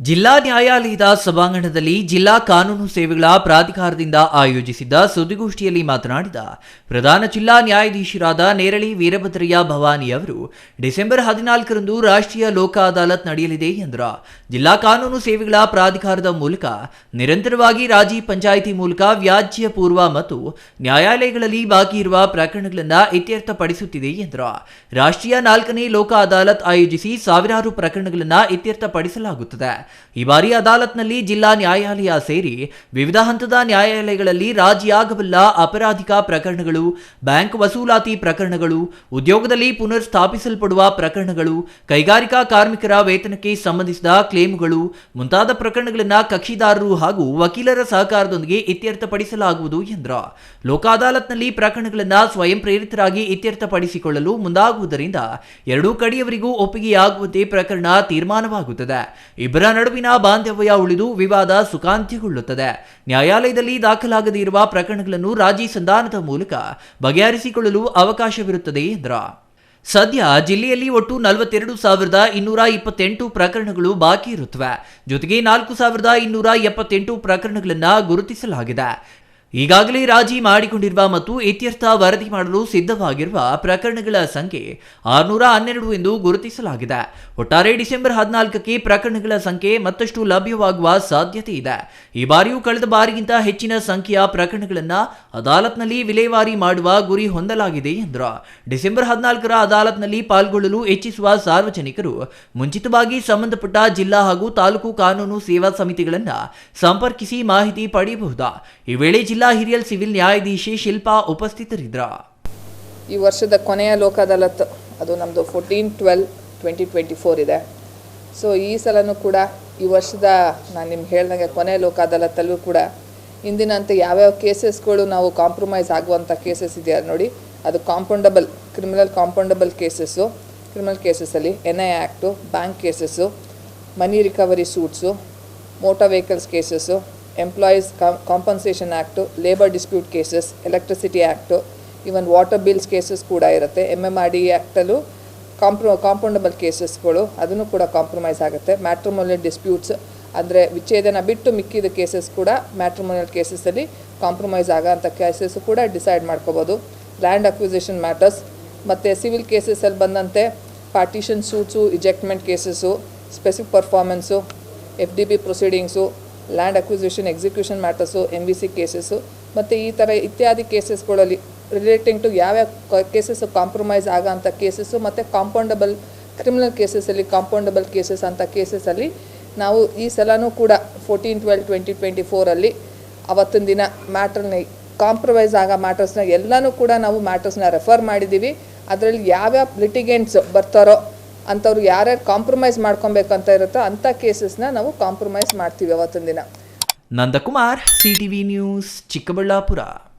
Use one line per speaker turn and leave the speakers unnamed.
ಜಿಲ್ಲಾ ನ್ಯಾಯಾಲಯದ ಸಭಾಂಗಣದಲ್ಲಿ ಜಿಲ್ಲಾ ಕಾನೂನು ಸೇವೆಗಳ ಪ್ರಾಧಿಕಾರದಿಂದ ಆಯೋಜಿಸಿದ್ದ ಸುದ್ದಿಗೋಷ್ಠಿಯಲ್ಲಿ ಮಾತನಾಡಿದ ಪ್ರಧಾನ ಜಿಲ್ಲಾ ನ್ಯಾಯಾಧೀಶರಾದ ನೇರಳಿ ವೀರಭದ್ರಯ್ಯ ಭವಾನಿ ಅವರು, ಡಿಸೆಂಬರ್ ಹದಿನಾಲ್ಕರಂದು ರಾಷ್ಟ್ರೀಯ ಲೋಕ ಅದಾಲತ್ ನಡೆಯಲಿದೆ ಎಂದರು. ಜಿಲ್ಲಾ ಕಾನೂನು ಸೇವೆಗಳ ಪ್ರಾಧಿಕಾರದ ಮೂಲಕ ನಿರಂತರವಾಗಿ ರಾಜಿ ಪಂಚಾಯಿತಿ ಮೂಲಕ ವ್ಯಾಜ್ಯ ಪೂರ್ವ ಮತ್ತು ನ್ಯಾಯಾಲಯಗಳಲ್ಲಿ ಬಾಕಿ ಇರುವ ಪ್ರಕರಣಗಳನ್ನು ಇತ್ಯರ್ಥಪಡಿಸುತ್ತಿದೆ ಎಂದರು. ರಾಷ್ಟ್ರೀಯ ನಾಲ್ಕನೇ ಲೋಕ ಅದಾಲತ್ ಆಯೋಜಿಸಿ ಸಾವಿರಾರು ಪ್ರಕರಣಗಳನ್ನು ಇತ್ಯರ್ಥಪಡಿಸಲಾಗುತ್ತದೆ. ಈ ಬಾರಿ ಅದಾಲತ್ನಲ್ಲಿ ಜಿಲ್ಲಾ ನ್ಯಾಯಾಲಯ ಸೇರಿ ವಿವಿಧ ಹಂತದ ನ್ಯಾಯಾಲಯಗಳಲ್ಲಿ ರಾಜಿಯಾಗಬಲ್ಲ ಅಪರಾಧಿಕ ಪ್ರಕರಣಗಳು, ಬ್ಯಾಂಕ್ ವಸೂಲಾತಿ ಪ್ರಕರಣಗಳು, ಉದ್ಯೋಗದಲ್ಲಿ ಪುನರ್ ಸ್ಥಾಪಿಸಲ್ಪಡುವ ಪ್ರಕರಣಗಳು, ಕೈಗಾರಿಕಾ ಕಾರ್ಮಿಕರ ವೇತನಕ್ಕೆ ಸಂಬಂಧಿಸಿದ ಕ್ಲೇಮುಗಳು ಮುಂತಾದ ಪ್ರಕರಣಗಳನ್ನು ಕಕ್ಷಿದಾರರು ಹಾಗೂ ವಕೀಲರ ಸಹಕಾರದೊಂದಿಗೆ ಇತ್ಯರ್ಥಪಡಿಸಲಾಗುವುದು ಎಂದರು. ಲೋಕ ಅದಾಲತ್ನಲ್ಲಿ ಪ್ರಕರಣಗಳನ್ನು ಸ್ವಯಂ ಪ್ರೇರಿತರಾಗಿ ಇತ್ಯರ್ಥಪಡಿಸಿಕೊಳ್ಳಲು ಮುಂದಾಗುವುದರಿಂದ ಎರಡೂ ಕಡೆಯವರಿಗೂ ಒಪ್ಪಿಗೆಯಾಗುವಂತೆ ಪ್ರಕರಣ ತೀರ್ಮಾನವಾಗುತ್ತದೆ. ಇಬ್ಬರ ನಡುವಿನ ಬಾಂಧವ್ಯ ಉಳಿದು ವಿವಾದ ಸುಖಾಂತ್ಯಗೊಳ್ಳುತ್ತದೆ ನ್ಯಾಯಾಲಯದಲ್ಲಿ ದಾಖಲಾಗದೇ ಇರುವ ಪ್ರಕರಣಗಳನ್ನು ರಾಜಿ ಸಂಧಾನದ ಮೂಲಕ ಬಗೆಹರಿಸಿಕೊಳ್ಳಲು ಅವಕಾಶವಿರುತ್ತದೆ ಎಂದರು ಸದ್ಯ ಜಿಲ್ಲೆಯಲ್ಲಿ ಒಟ್ಟು ನಲವತ್ತೆರಡು ಸಾವಿರದ ಇನ್ನೂರ ಇಪ್ಪತ್ತೆಂಟು ಪ್ರಕರಣಗಳು ಬಾಕಿ ಇರುತ್ತವೆ. ಜೊತೆಗೆ ನಾಲ್ಕು ಸಾವಿರದ ಇನ್ನೂರ ಎಪ್ಪತ್ತೆಂಟು ಪ್ರಕರಣಗಳನ್ನು ಗುರುತಿಸಲಾಗಿದೆ. ಈಗಾಗಲೇ ರಾಜಿ ಮಾಡಿಕೊಂಡಿರುವ ಮತ್ತು ಇತ್ಯರ್ಥ ವರದಿ ಮಾಡಲು ಸಿದ್ಧವಾಗಿರುವ ಪ್ರಕರಣಗಳ ಸಂಖ್ಯೆ ಆರುನೂರ ಹನ್ನೆರಡು ಎಂದು ಗುರುತಿಸಲಾಗಿದೆ. ಒಟ್ಟಾರೆ ಡಿಸೆಂಬರ್ ಹದಿನಾಲ್ಕಕ್ಕೆ ಪ್ರಕರಣಗಳ ಸಂಖ್ಯೆ ಮತ್ತಷ್ಟು ಲಭ್ಯವಾಗುವ ಸಾಧ್ಯತೆ ಇದೆ. ಈ ಬಾರಿಯೂ ಕಳೆದ ಬಾರಿಗಿಂತ ಹೆಚ್ಚಿನ ಸಂಖ್ಯೆಯ ಪ್ರಕರಣಗಳನ್ನು ಅದಾಲತ್ನಲ್ಲಿ ವಿಲೇವಾರಿ ಮಾಡುವ ಗುರಿ ಹೊಂದಲಾಗಿದೆ ಎಂದರು. ಡಿಸೆಂಬರ್ ಹದಿನಾಲ್ಕರ ಅದಾಲತ್ನಲ್ಲಿ ಪಾಲ್ಗೊಳ್ಳಲು ಹೆಚ್ಚಿಸುವ ಸಾರ್ವಜನಿಕರು ಮುಂಚಿತವಾಗಿ ಸಂಬಂಧಪಟ್ಟ ಜಿಲ್ಲಾ ಹಾಗೂ ತಾಲೂಕು ಕಾನೂನು ಸೇವಾ ಸಮಿತಿಗಳನ್ನು ಸಂಪರ್ಕಿಸಿ ಮಾಹಿತಿ ಪಡೆಯಬಹುದು? ಈ ವೇಳೆ ಜಿಲ್ಲಾ ಹಿರಿಯ ಸಿವಿಲ್ ನ್ಯಾಯಾಧೀಶೆ ಶಿಲ್ಪಾ ಉಪಸ್ಥಿತರಿದ್ದರು
ಈ ವರ್ಷದ ಕೊನೆಯ ಲೋಕ ಅದು ನಮ್ಮದು fourteen twelve twenty twenty four ಇದೆ. ಸೊ ಈ ಸಲನೂ ಕೂಡ ಈ ವರ್ಷದ ನಾನು ನಿಮ್ಗೆ ಹೇಳ್ದಂಗೆ ಕೊನೆಯ ಲೋಕ ಅದಾಲತ್ತಲ್ಲೂ ಕೂಡ ಇಂದಿನಂತೆ ಯಾವ್ಯಾವ ಕೇಸಸ್ಗಳು ನಾವು ಕಾಂಪ್ರಮೈಸ್ ಆಗುವಂಥ ಕೇಸಸ್ ಇದೆಯಾ ನೋಡಿ, ಅದು compoundable criminal compoundable cases criminal ಕೇಸಸ್ಸಲ್ಲಿ N I act bank cases money recovery suits motor vehicles cases employees compensation act labour dispute cases electricity act even water bills cases ಕೂಡ ಇರುತ್ತೆ. ಎಂ ಎಂ ಆರ್ ಡಿ ಆ್ಯಕ್ಟಲ್ಲೂ ಕಾಂಪ್ರ compoundable ಕೇಸಸ್ಗಳು ಅದನ್ನು ಕೂಡ compromise ಆಗುತ್ತೆ. Matrimonial disputes ಅಂದರೆ ವಿಚ್ಛೇದನ ಬಿಟ್ಟು ಮಿಕ್ಕಿದ ಕೇಸಸ್ ಕೂಡ ಮ್ಯಾಟ್ರಿಮೋನಿಯಲ್ ಕೇಸಸ್ಸಲ್ಲಿ ಕಾಂಪ್ರಮೈಸ್ ಆಗೋಂಥ ಕೇಸಸ್ ಕೂಡ ಡಿಸೈಡ್ ಮಾಡ್ಕೋಬೋದು. ಲ್ಯಾಂಡ್ ಅಕ್ವಿಸೇಷನ್ ಮ್ಯಾಟರ್ಸ್ ಮತ್ತು ಸಿವಿಲ್ ಕೇಸಸ್ಸಲ್ಲಿ ಬಂದಂತೆ partition suits ejectment cases specific performance F D P proceedings land acquisition execution matters M V C cases ಮತ್ತು ಈ ಥರ ಇತ್ಯಾದಿ ಕೇಸಸ್ಗಳಲ್ಲಿ ರಿಲೇಟಿಂಗ್ ಟು ಯಾವ್ಯಾವ ಕೇಸಸ್ಸು ಕಾಂಪ್ರಮೈಸ್ ಆಗೋಂಥ ಕೇಸಸ್ಸು ಮತ್ತು ಕಾಂಪೌಂಡಬಲ್ ಕ್ರಿಮಿನಲ್ ಕೇಸಸಲ್ಲಿ ಕಾಂಪೌಂಡಬಲ್ ಕೇಸಸ್ ಅಂತ ಕೇಸಸಲ್ಲಿ ನಾವು ಈ ಸಲನೂ ಕೂಡ ಫೋರ್ಟೀನ್ ಟ್ವೆಲ್ ಟ್ವೆಂಟಿ ಟ್ವೆಂಟಿ ಫೋರಲ್ಲಿ ಅವತ್ತಿನ ದಿನ ಮ್ಯಾಟ್ರನ್ನ ಕಾಂಪ್ರಮೈಸ್ ಆಗೋ ಮ್ಯಾಟರ್ಸ್ನ ಎಲ್ಲನೂ ಕೂಡ ನಾವು ಮ್ಯಾಟರ್ಸ್ನ ರೆಫರ್ ಮಾಡಿದ್ದೀವಿ. ಅದರಲ್ಲಿ ಯಾವ್ಯಾವ ಲಿಟಿಗೇಂಟ್ಸ್ ಬರ್ತಾರೋ ಅಂಥವ್ರು ಯಾರ್ಯಾರು ಕಾಂಪ್ರಮೈಸ್ ಮಾಡ್ಕೊಬೇಕಂತ ಇರುತ್ತೋ ಅಂಥ ಕೇಸಸ್ನ ನಾವು ಕಾಂಪ್ರಮೈಸ್ ಮಾಡ್ತೀವಿ ಅವತ್ತಿನ ದಿನ.
Nandakumar V news Chikkaballapur.